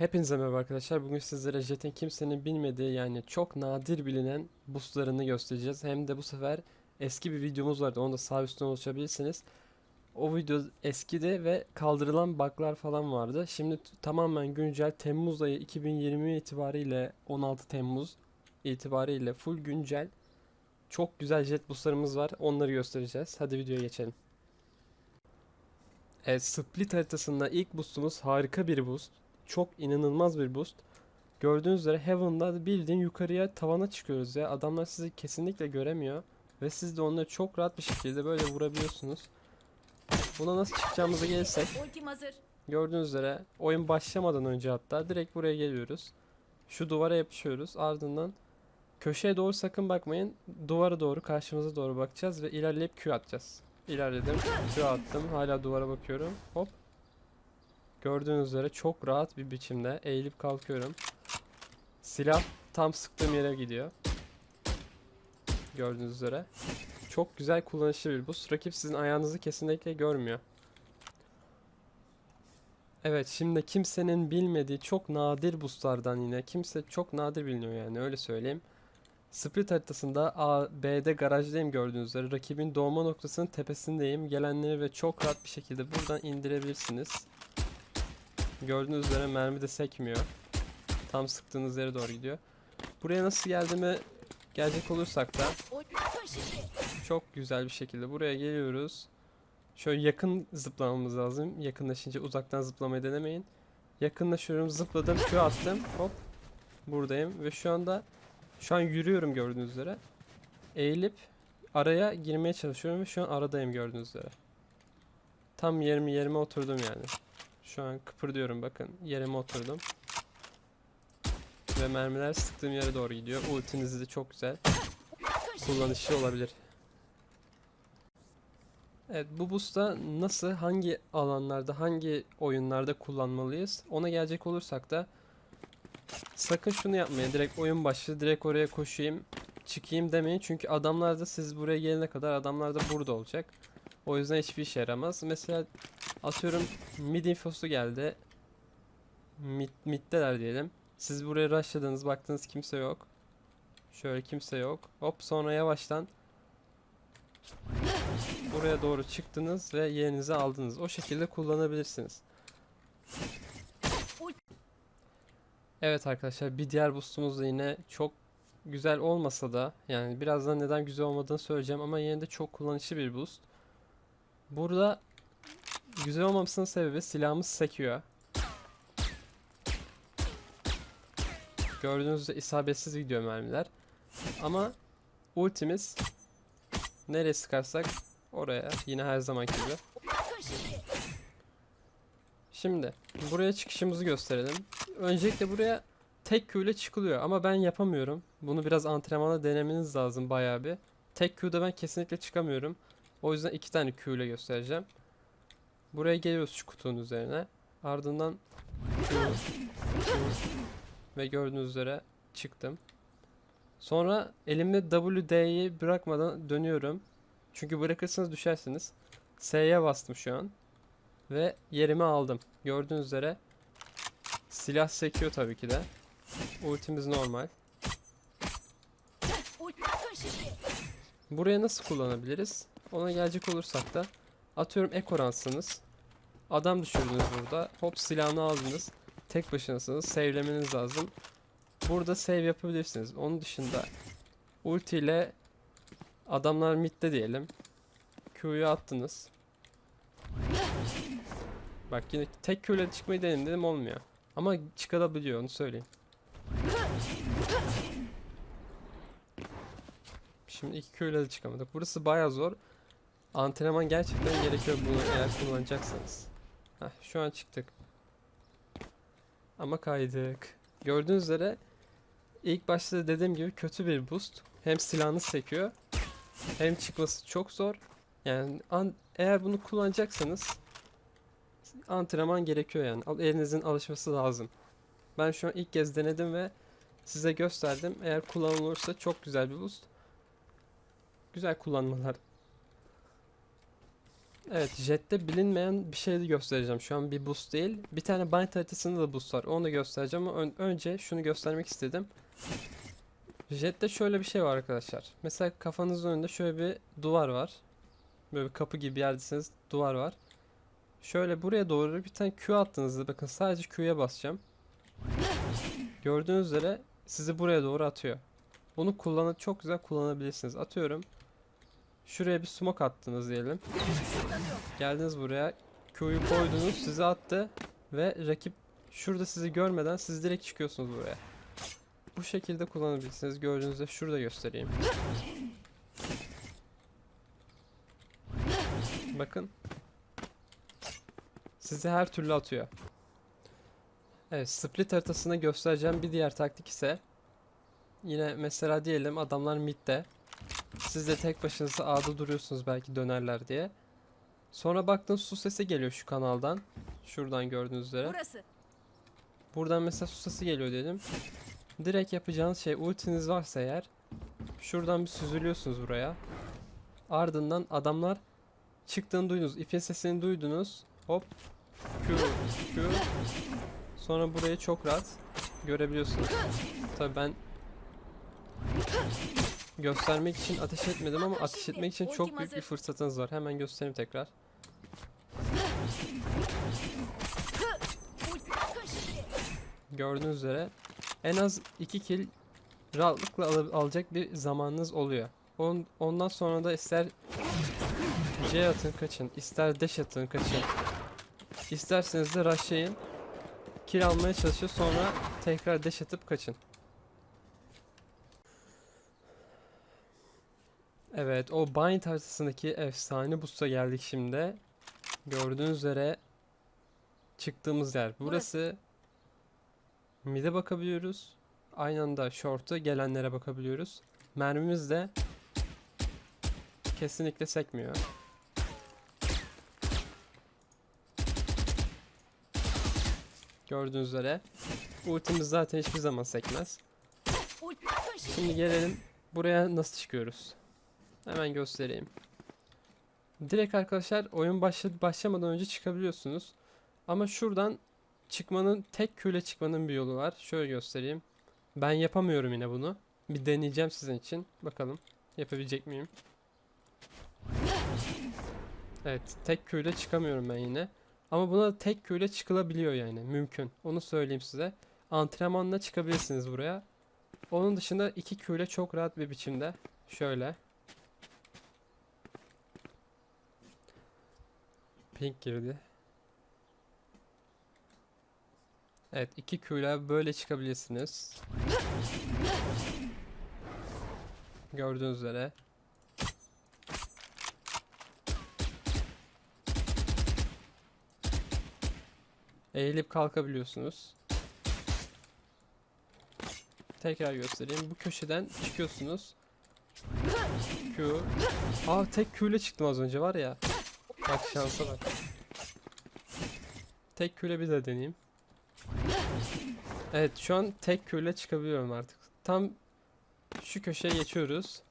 Hepinize merhaba arkadaşlar. Bugün sizlere Jet'in kimsenin bilmediği yani çok nadir bilinen boostlarını göstereceğiz. Hem de bu sefer eski bir videomuz vardı. Onu da sağ üstten ulaşabilirsiniz. O video eskidi ve kaldırılan bug'lar falan vardı. Şimdi tamamen güncel Temmuz ayı 2020 itibariyle 16 Temmuz itibariyle full güncel çok güzel jet boostlarımız var. Onları göstereceğiz. Hadi videoya geçelim. Evet, Split haritasında ilk boostumuz harika bir boost. Çok inanılmaz bir boost. Gördüğünüz üzere Heaven'da bildiğin yukarıya tavana çıkıyoruz ya. Adamlar sizi kesinlikle göremiyor. Ve siz de onları çok rahat bir şekilde böyle vurabiliyorsunuz. Buna nasıl çıkacağımıza gelirsek. Gördüğünüz üzere oyun başlamadan önce hatta direkt buraya geliyoruz. Şu duvara yapışıyoruz. Ardından köşeye doğru sakın bakmayın. Duvara doğru karşımıza doğru bakacağız ve ilerleyip Q atacağız. İlerledim. Q attım. Hala duvara bakıyorum. Hop. Gördüğünüz üzere çok rahat bir biçimde eğilip kalkıyorum. Silah tam sıktığım yere gidiyor. Gördüğünüz üzere. Çok güzel kullanışlı bir boost. Rakip sizin ayağınızı kesinlikle görmüyor. Evet şimdi kimsenin bilmediği çok nadir boostlardan yine kimse çok nadir biliniyor yani öyle söyleyeyim. Split haritasında A, B'de garajdayım gördüğünüz üzere rakibin doğma noktasının tepesindeyim. Gelenleri ve çok rahat bir şekilde buradan indirebilirsiniz. Gördüğünüz üzere mermi de sekmiyor. Tam sıktığınız yere doğru gidiyor. Buraya nasıl geldiğime gelecek olursak da çok güzel bir şekilde buraya geliyoruz. Şöyle yakın zıplamamız lazım. Yakınlaşınca uzaktan zıplamayı denemeyin. Yakınlaşıyorum, zıpladım, Q attım. Hop. Buradayım ve şu anda şu an yürüyorum gördüğünüz üzere. Eğilip araya girmeye çalışıyorum ve şu an aradayım gördüğünüz üzere. Tam yerimi yerime oturdum yani. Şu an kıpırdıyorum bakın. Yerime oturdum. Ve mermiler sıktığım yere doğru gidiyor. Ultiniz de çok güzel. Kullanışlı olabilir. Evet bu boost'ta nasıl, hangi alanlarda, hangi oyunlarda kullanmalıyız? Ona gelecek olursak da sakın şunu yapmayın. Direkt oyun başladı, direkt oraya koşayım, çıkayım demeyin. Çünkü adamlar da siz buraya gelene kadar adamlar da burada olacak. O yüzden hiçbir işe yaramaz. Mesela atıyorum mid infosu geldi. Mid, middeler diyelim. Siz buraya rushladınız, baktınız kimse yok. Şöyle kimse yok. Hop sonra yavaştan buraya doğru çıktınız ve yerinizi aldınız. O şekilde kullanabilirsiniz. Evet arkadaşlar bir diğer boostumuz da yine çok güzel olmasa da yani birazdan neden güzel olmadığını söyleyeceğim ama yine de çok kullanışlı bir boost. Burada güzel olmamasının sebebi silahımız sekiyor. Gördüğünüz isabetsiz gidiyor mermiler. Ama ultimiz nereye sıkarsak oraya yine her zamanki gibi. Şimdi buraya çıkışımızı gösterelim. Öncelikle buraya tek Q çıkılıyor ama ben yapamıyorum. Bunu biraz antrenmanda denemeniz lazım bayağı bir. Tek Q'da ben kesinlikle çıkamıyorum. O yüzden iki tane Q göstereceğim. Buraya geliyoruz şu kutunun üzerine. Ardından ve gördüğünüz üzere çıktım. Sonra elimde WD'yi bırakmadan dönüyorum. Çünkü bırakırsanız düşersiniz. S'ye bastım şu an. Ve yerimi aldım. Gördüğünüz üzere silah sekiyor tabii ki de. Ultimiz normal. Buraya nasıl kullanabiliriz? Ona gelecek olursak da atıyorum ekoransınız. Adam düşürdünüz burada. Hop silahını aldınız. Tek başınasınız. Save'lemeniz lazım. Burada save yapabilirsiniz. Onun dışında ulti ile adamlar midde diyelim. Q'yu attınız. Bak yine tek Q çıkmayı denedim dedim olmuyor. Ama çıkabiliyor onu söyleyeyim. Şimdi iki Q de çıkamadık. Burası baya zor. Antrenman gerçekten gerekiyor bunu eğer kullanacaksanız. Heh, şu an çıktık. Ama kaydık. Gördüğünüz üzere ilk başta da dediğim gibi kötü bir boost. Hem silahınız sekiyor hem çıkması çok zor. Yani an- eğer bunu kullanacaksanız antrenman gerekiyor yani. Al- Elinizin alışması lazım. Ben şu an ilk kez denedim ve size gösterdim. Eğer kullanılırsa çok güzel bir boost. Güzel kullanmalar. Evet, Jet'te bilinmeyen bir şey de göstereceğim. Şu an bir boost değil. Bir tane bind haritasında da boost var. Onu da göstereceğim ama ön- önce şunu göstermek istedim. Jet'te şöyle bir şey var arkadaşlar. Mesela kafanızın önünde şöyle bir duvar var. Böyle bir kapı gibi bir yerdesiniz. Duvar var. Şöyle buraya doğru bir tane Q attığınızda bakın sadece Q'ya basacağım. Gördüğünüz üzere sizi buraya doğru atıyor. Bunu kullanıp çok güzel kullanabilirsiniz. Atıyorum. Şuraya bir smoke attınız diyelim. Geldiniz buraya. Q'yu koydunuz sizi attı ve rakip şurada sizi görmeden siz direkt çıkıyorsunuz buraya. Bu şekilde kullanabilirsiniz. Gördüğünüzde şurada göstereyim. Bakın. Sizi her türlü atıyor. Evet, split haritasında göstereceğim bir diğer taktik ise yine mesela diyelim adamlar midde. Siz de tek başınıza A'da duruyorsunuz belki dönerler diye. Sonra baktın su sesi geliyor şu kanaldan. Şuradan gördüğünüz üzere. Burası. Buradan mesela su sesi geliyor dedim. Direkt yapacağınız şey ultiniz varsa eğer şuradan bir süzülüyorsunuz buraya. Ardından adamlar çıktığını duydunuz. ipin sesini duydunuz. Hop. Q, Q. Sonra burayı çok rahat görebiliyorsunuz. Tabii ben göstermek için ateş etmedim ama ateş etmek için çok büyük bir fırsatınız var. Hemen göstereyim tekrar. Gördüğünüz üzere en az 2 kill rahatlıkla al- alacak bir zamanınız oluyor. On, ondan sonra da ister C atın kaçın, ister dash atın kaçın. İsterseniz de rushlayın. Kill almaya çalışıyor sonra tekrar dash atıp kaçın. Evet o bind haritasındaki efsane boost'a geldik şimdi. Gördüğünüz üzere çıktığımız yer. Burası Mid'e bakabiliyoruz. Aynı anda short'a gelenlere bakabiliyoruz. Mermimiz de kesinlikle sekmiyor. Gördüğünüz üzere ultimiz zaten hiçbir zaman sekmez. Şimdi. gelelim buraya nasıl çıkıyoruz. Hemen göstereyim. Direkt arkadaşlar oyun başla başlamadan önce çıkabiliyorsunuz. Ama şuradan çıkmanın tek küle çıkmanın bir yolu var. Şöyle göstereyim. Ben yapamıyorum yine bunu. Bir deneyeceğim sizin için. Bakalım yapabilecek miyim? Evet, tek küyle çıkamıyorum ben yine. Ama buna tek küyle çıkılabiliyor yani. Mümkün. Onu söyleyeyim size. Antrenmanla çıkabilirsiniz buraya. Onun dışında iki küyle çok rahat bir biçimde. Şöyle. Pink girdi. Evet iki küyle böyle çıkabilirsiniz. Gördüğünüz üzere. Eğilip kalkabiliyorsunuz. Tekrar göstereyim. Bu köşeden çıkıyorsunuz. Q. Aa tek Q ile çıktım az önce var ya. Bak şansa bak. Tek Q ile bir de deneyeyim. Evet şu an tek Q ile çıkabiliyorum artık. Tam şu köşeye geçiyoruz.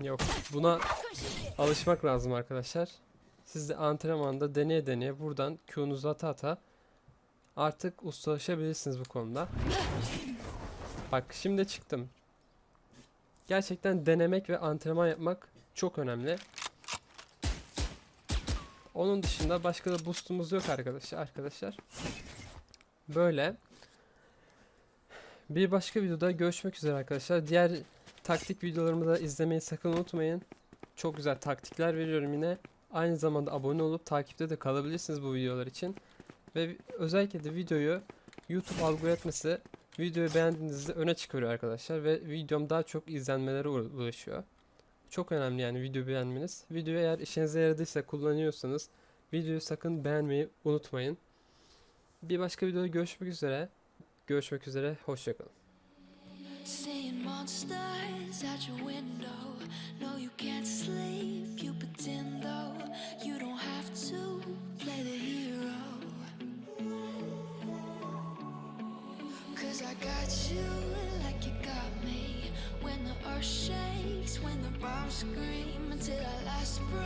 Yok buna alışmak lazım arkadaşlar. Siz de antrenmanda deneye deneye buradan Q'nuzu ata ata artık ustalaşabilirsiniz bu konuda. Bak şimdi çıktım. Gerçekten denemek ve antrenman yapmak çok önemli. Onun dışında başka da boostumuz yok arkadaşlar. Arkadaşlar. Böyle. Bir başka videoda görüşmek üzere arkadaşlar. Diğer taktik videolarımı da izlemeyi sakın unutmayın. Çok güzel taktikler veriyorum yine. Aynı zamanda abone olup takipte de kalabilirsiniz bu videolar için. Ve özellikle de videoyu YouTube algoritması videoyu beğendiğinizde öne çıkarıyor arkadaşlar ve videom daha çok izlenmelere ula- ulaşıyor. Çok önemli yani video beğenmeniz. Videoyu eğer işinize yaradıysa kullanıyorsanız videoyu sakın beğenmeyi unutmayın. Bir başka videoda görüşmek üzere. Görüşmek üzere. Hoşçakalın. Cause got you like you got me. When the earth shakes, when the bombs scream until our last breath.